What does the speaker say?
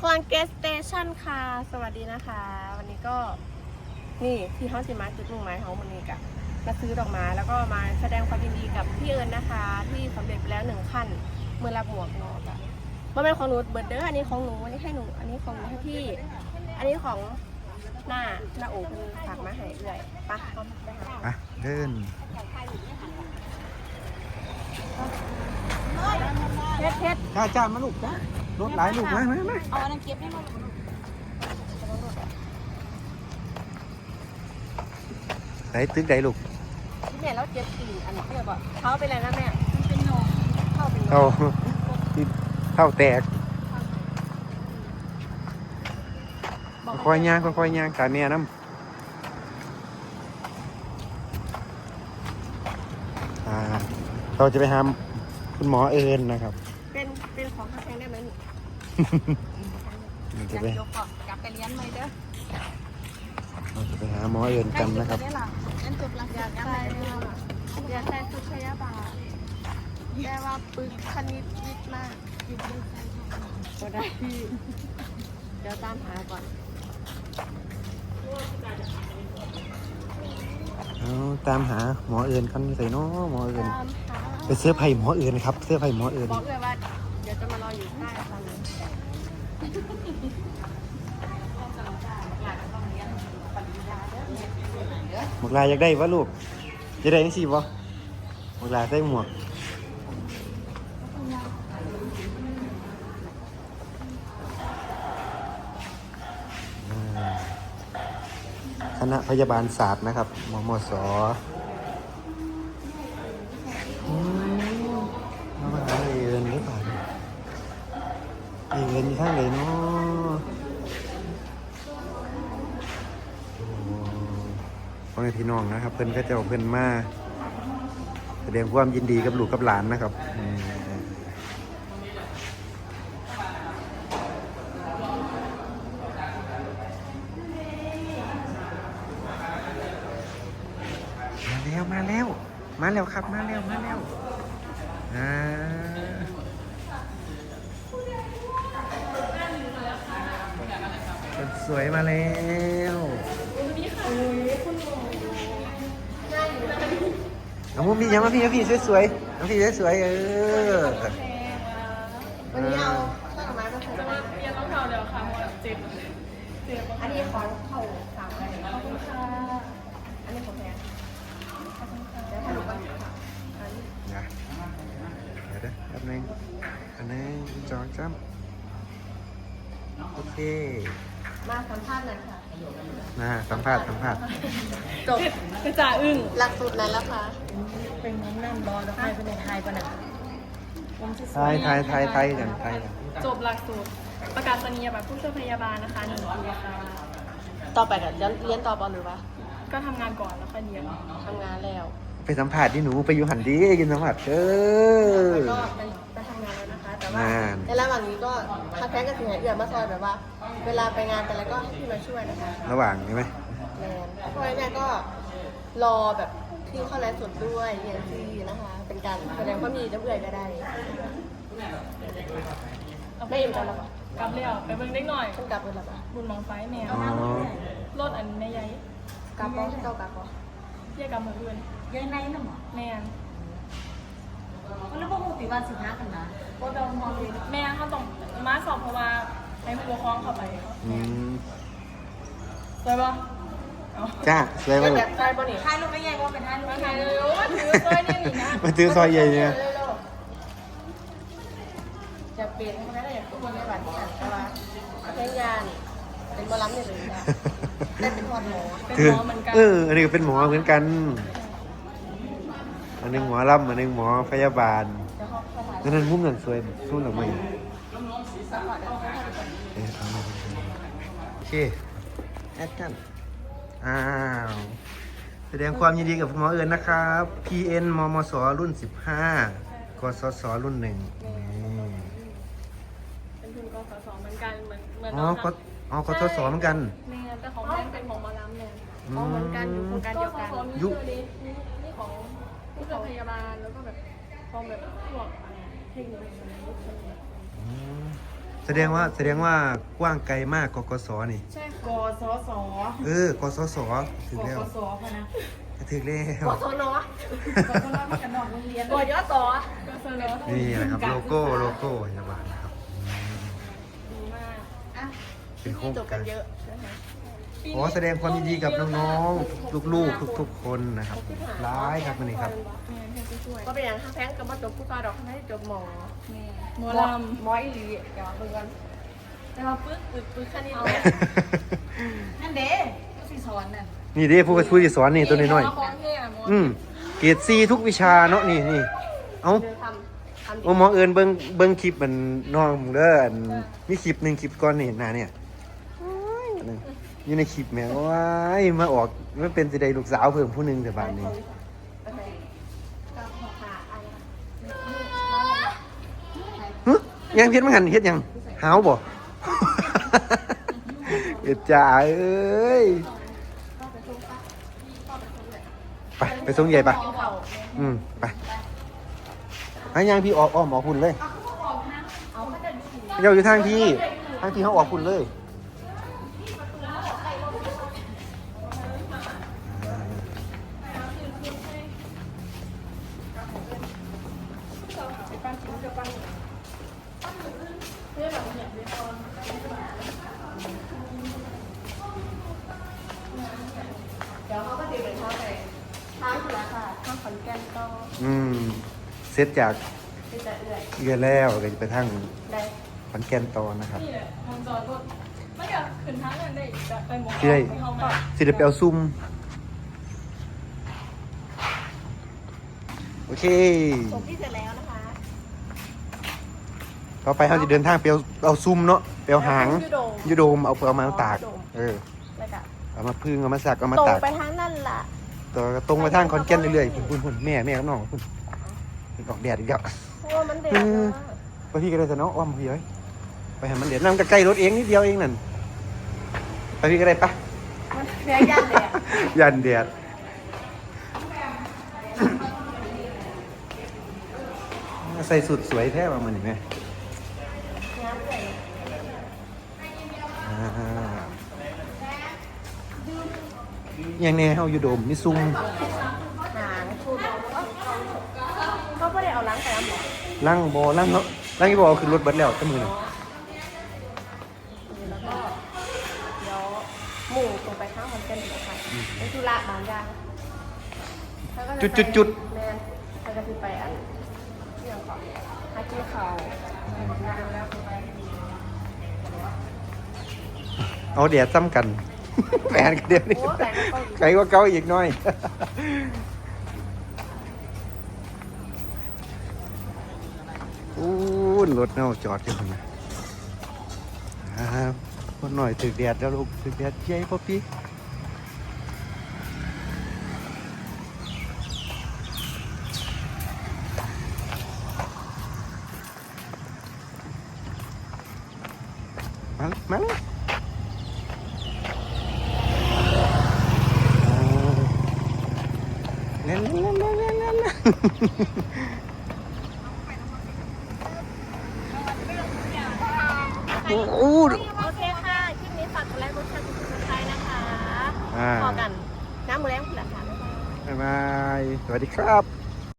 คลังเกสสเตชันค่ะ สวัสดีนะคะ วันนี้ก็นี่ที่ห้องสิมาจุดมุ่งหมายของมันนี้กะมาซื้อดอกไม้แล้วก็มาแสดงความยินดีกับพี่เอิญนะคะ ที่สำเร็จไปแล้วหนึ่งขั้นเมื่อรับหมวกเนอกอะมันเป็นของหนูเบิร์ดเดอร์อันนี้ของหนูอันนี้ให้หนูอันนี้ของหนูให้พี่ อันนี้ของหน้าหน้าโอ้คุณฝากมาให้เอื่อยไปะก็ไปหาอะเดินเพชรเพชรจ้าจ้ามาลูกจ้า รถหลายลูกมามามาเอาอันนั้นเก็บให้หมดไหนตึกไหนลูกที่แม่แล้วเจ็ดสี่อันนี้เรียกว่าเขาเป็นอะไรนะแม่มันเป็นหนมเข้าเป็นเอาที่เข้าแตกค่อยๆย่างค่อยๆย่างตาเมียน้ำอ่าเราจะไปหาคุณหมอเอิญนะครับ เราอจะยากไปยกก่อนกลับไปเรียนใหม่เด้อเราจะไปหาหมอเอิญกันนะครับได้หรอเรียนจบหลักอยากได้อยากใส่ชุดพยาบาลแต่ว่าปึกคณิตวิทย์มากก็ได้พี่เดี๋ยวตามหาก่อนเอาตามหาหมอเอิญกันใส่เนาะหมอเอิญตามหาไปเสื้อไผ่หมอเอิญครับ เสื้อไผ่หมอเอิญ บอกเลยว่าเดี๋ยวจะมารออยู่ใต้อาคารหมวกลายอยากได้วะลูกจะได้ยังสิบ่หมวกลายใส่หมวกคณะพยาบาลศาสตร์นะครับมมสอืมมามาหาเอินหรือเปล่าเนี่ย เอินข้างไหนเนาะพ่อแม่พี่น้องนะครับ เพิ่อนก็จะเอาเพิ่อนมาแสดงความยินดีกับลูกกับหลานนะครับมมาแล้วมาแล้ว มาแล้วครับมาแล้วมาแล้วอ่าคน สวยมาแล้วเอามุมพี่ยังมาพี่มาพี่สวยๆเอาพี่สวยๆเออวันนี้เอาช่อดอกไม้มาใส่จะมาเรียนต้องเท้าเดี๋ยวค่ะเพราะว่าเจ็บเจ็บอันนี้ของเขาสามใบขอบคุณค่ะอันนี้ของแพงเดี๋ยวถ่ายรูปก่อนค่ะอันนี้นะเดี๋ยวเด้อแป๊บนึงอันนึงจองจ้ำโอเค มาสัมภาษณ์หน่อยค่ะมาสัมภาษณ์สัมภาษณ์ จบกระจ่าอึ้งหลักสูตรนั้นแล้วค่ะ เป็นน้ำน้ำบอลแล้วใครเป็นไทยปะเนี่ยไทยไทยไทยไทยกันไทยกันจบหลักสูตรประกาศนียบัตรผู้ช่วยพยาบาลนะคะหนึ่งปีค่ะต่อไปกันเรียนต่อปอหรือวะก็ทำงานก่อนแล้วค่อยเรียนทำงานแล้ว ไปสัมภาษณ์ที่หนูไปอยู่หันดีกินสัมภาษณ์เออแล้วก็ไปไปทำงานแล้วนะคะ แต่ว่างานในระหว่างนี้ก็ทักแท้กับสิงหาเอื่อมมาซอยแบบว่า เวลาไปงานแต่ละก็ให้พี่มาช่วยนะคะระหว่างใช่ไหมแมนเพราะฉะนั้นก็รอแบบที่เข้าไลฟ์สดด้วยอย่างที่นะคะ เป็นการแสดงความยินดีกับเอื่อยก็ได้ไม่อิ่มกันหรอกกลับเรียวไปเบิ่งเล็กหน่อยต้องกลับเลยหรอปะบุญมองไฟแมวอ๋อรถอันแม่ใหญ่กลับปอเจ้ากลับปอเรียกกับมืออื่นยังไงน่ะหมอแมนแล้วพวกมูติวันสิบห้ากันนะโอ้เดามองเลยแม่เขาต้องมาสอบเพราะว่า ให้ผู้ปกครองเข้าไปอืมสวยปะเอาจ้าสวยเป็มานกแบบใครปอนี่ทายรู้ไหมยังว่าเป็นทายรู้มาไหมถ่ายเลยว่าถือสวยเนี่ยนี่นะ มาซื้อซอยใหญ่เนี่ยจะเปลี่ยนให้ได้อย่างทุกคนในวันที่อ่านแต่ว่าเพลงยานเป็นบอลลัมเนี่ยเลยนะได้เป็นพอดหมอเป็นคือหมอเหมือนกันเอออันนี้ก็เป็นหมอเหมือนกันอันหนึงหมอลำอันหนึงหมอพยาบาลจะเข้าเข้ามาอันนั้นมุมนั้นสวยมุมหลังไม่เออเอามา โอเคแอดกันอ้าวแสดงความยินดีกับหมอเอิญนะครับ PN มมสรุ่น 15กสศรุ่นหนึ่งนี่เป็นทุนกสศเหมือนกันเหมือนเหมือนอ๋อน้องก็นะอ๋อกสศเหมือนกันแม่แต่ของแม่เป็นของหมอลำเนี่ยอือ๋อเหมือนกันอยู่โครงการเดียวกันมีชื่อนี้นี่นี่ของผู้ช่วยพยาบาลแล้วก็แบบของแบบพวกเทคนิคอืม แสแสดงว่าแสดงว่ากว้างไกลมากกกสนี่ใช่กสสเออกสสถึงกแล้วสพะนะถึงแล้วกศนกสนมากันนอกโรงเรียนกยศก็เสนอนี่แหละครับโลโก้โลโก้พยาบาลนะครับดีมากอะเป็นโครที่งจบกากัรนเยอะนะคะ ขอแสดงความยินดีกับน้องๆ ลูกๆ ทุกๆ คนนะครับร้ายครับวันนี้ครับ ก็เป็นอย่างถ้าแพงกับมาจบผู้ฟ้าดอกไม่ได้จบหมอหมอลำหมออีหลีเดี๋ยวเบิ่งกันแต่ว่าปึ๊กปึ๊กปึ๊กแค่นี้เลยนั่นเด้ก็สิสอนน่ะนี่เด้ผู้ผู้ที่สอนนี่ตัวน้อยหมของเท่อะหมอๆอืมเกรดซีทุกวิชาเนาะนี่นี่เอ้าเดี๋ยวทำทำดีโอ้หมอเอิญเบิ่งเบิ่งคลิปมันน้องเด้ออันมีคลิปหนึ่งคลิปก่อนนี่หน้าเนี่ยอันนึง อยู่ในคลิปแม่ว้ายมาออกมันเป็นสิได้ลูกสาวเพิ่มผู้หนึงแต่บาดนี้โอเคก็ขอค่ะอันนี้หึยังเพี้ยนมาหันเฮ็ดยังหาวบ่ เอ็ดจ่าเอ้ยไปไปส่งใหญ่ปะเอาเข่าอืมไปให้ยังพี่ออกอ้อมออกคุณเลยเดี๋ยวอยู่ทางพี่ทางพี่เขาออกคุณเลย อืมเสร็จจากเรือแล้วก็จะไปทางขอนแก่นต่อนะครับนี่แหละมองจอดรถไม่อยากขึ้นทางนั้นได้อีกจะไปหมอที่ได้ไปห้องมาสิเดไปเอาซุ่มโอเค จบที่เสร็จแล้วนะคะ ต่อไปเราจะเดินทางไปเอาเอาซุ่มเนาะไปเอาหางยูโดมยูโดมเอาเอามาตากยูโดมเออ แล้วก็เอามาพึ่งเอามาสักเอามาตรงตากไปทางนั่นล่ะต่อตรงไปทางขอนแก่นเรื่อยๆคุณคุณคุณแม่แม่กับน้องคุณออกแดดอีกแล้วเพราะว่ามันเด็ดอืมนะไปพี่ก็ได้แต่เนาะอ้อมพี่เอ้ยไปหามันเดี๋ยวนั่งใกล้ๆรถเองนิดเดียวเองนั่นไปพี่ก็ได้ปะมันเนื้อย่างเลยอะยันแดดใส่สุดสวยแท้มามันเห็นไหม ย่างแน่เฮาอยู่โดมมีซุ้มหางคุณเขาไม่ได้เอาล้างไปน้ำหรอล่างบอล่างเนาะล่างที่บอคือรถเบัดแล้วตั้งมือหนึ่งแล้วก็เดี๋ยวหมู่ตรงไปข้างมันเป็นเดี๋ยวค่ะเป็นธุระบางอย่างแล้วก็จะไปจุดแมนแล้วก็คือไปอันเรื่องของหากินเขาวแล้วก็ไป เอาแดดซ้ำกัน แฟนกันเดียวนี่โอ้แต่ก็ใครก็เก้าอีกหน้อย อู้นรถเนาจอดอยู่ตรงนั้นครับคนหน่อยถึกแดดแล้วลูกถึกแดดเย้ยพ่อพี่มามาเลย เล่นเล่นเล่นเล่นนเล่นโอ้โหโอเคค่ะคลิปนี้ฝากกดไลค์กดแชร์กดติดตามนะคะพอกันน้ำมือแรงคุณละค่ะบ๊ายบาย สวัสดีครับ